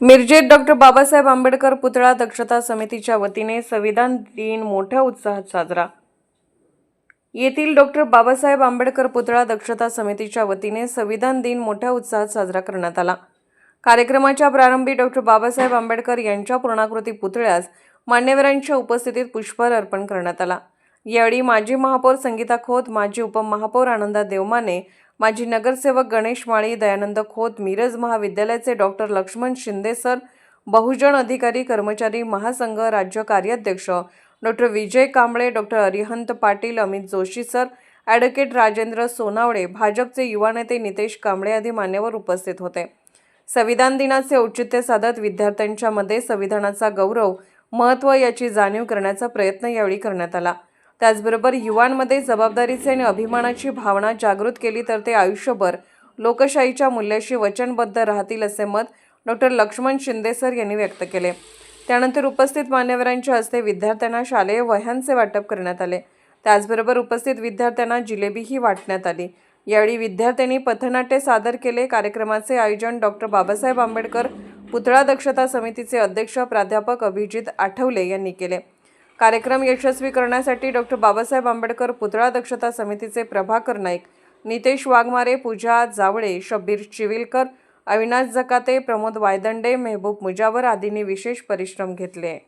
मिरजेत doctor Babasaheb Ambedkar पुतळा दक्षता समितीच्या वतीने संविधान दिन मोठ्या उत्साहात साजरा. येथील डॉक्टर बाबासाहेब आंबेडकर पुतळा दक्षता समितीच्या वतीने संविधान दिन मोठ्या उत्साहात साजरा करण्यात आला. कार्यक्रमाच्या प्रारंभी डॉक्टर बाबासाहेब आंबेडकर यांच्या पूर्णाकृती पुतळ्यास मान्यवरांच्या उपस्थितीत पुष्पहार अर्पण करण्यात आला. यावेळी माजी महापौर संगीता खोत माजी उपमहापौर आनंदा देवमाने माजी नगरसेवक गणेश माळी दयानंद खोत मिरज महाविद्यालयाचे डॉक्टर लक्ष्मण शिंदे सर बहुजन अधिकारी कर्मचारी महासंघ राज्य कार्याध्यक्ष doctor Vijay Kamble doctor Arihant Patil Amit Joshi sir advocate Rajendra Sonawade भाजपचे युवा नेते नितेश कांबळे आदी मान्यवर उपस्थित होते. संविधान दिनाचे औचित्य साधत विद्यार्थ्यांच्या मध्ये संविधानाचा गौरव महत्त्व याची जाणीव करण्याचा प्रयत्न यावेळी करण्यात आला. त्याचबरोबर युवांमध्ये जबाबदारीचे आणि अभिमानाची भावना जागृत केली तर ते आयुष्यभर लोकशाहीच्या मूल्याशी वचनबद्ध राहतील असे मत डॉक्टर लक्ष्मण शिंदे सर यांनी व्यक्त केले. त्यानंतर उपस्थित मान्यवरांच्या हस्ते विद्यार्थ्यांना शालेय वह्यांचे वाटप करण्यात आले. त्याचबरोबर उपस्थित विद्यार्थ्यांना जिलेबीही वाटण्यात आली. यावेळी विद्यार्थ्यांनी पथनाट्य सादर केले. कार्यक्रमाचे आयोजन डॉक्टर बाबासाहेब आंबेडकर पुतळा दक्षता समितीचे अध्यक्ष प्राध्यापक अभिजित आठवले यांनी केले. कार्यक्रम यशस्वी करण्यासाठी डॉक्टर बाबासाहेब आंबेडकर पुतळा दक्षता समितीचे प्रभाकर नाईक नितेश वाघमारे पूजा जावळे शब्बीर चिविलकर अविनाश जकाते प्रमोद वायदंडे मेहबूब मुजावर आदींनी विशेष परिश्रम घेतले.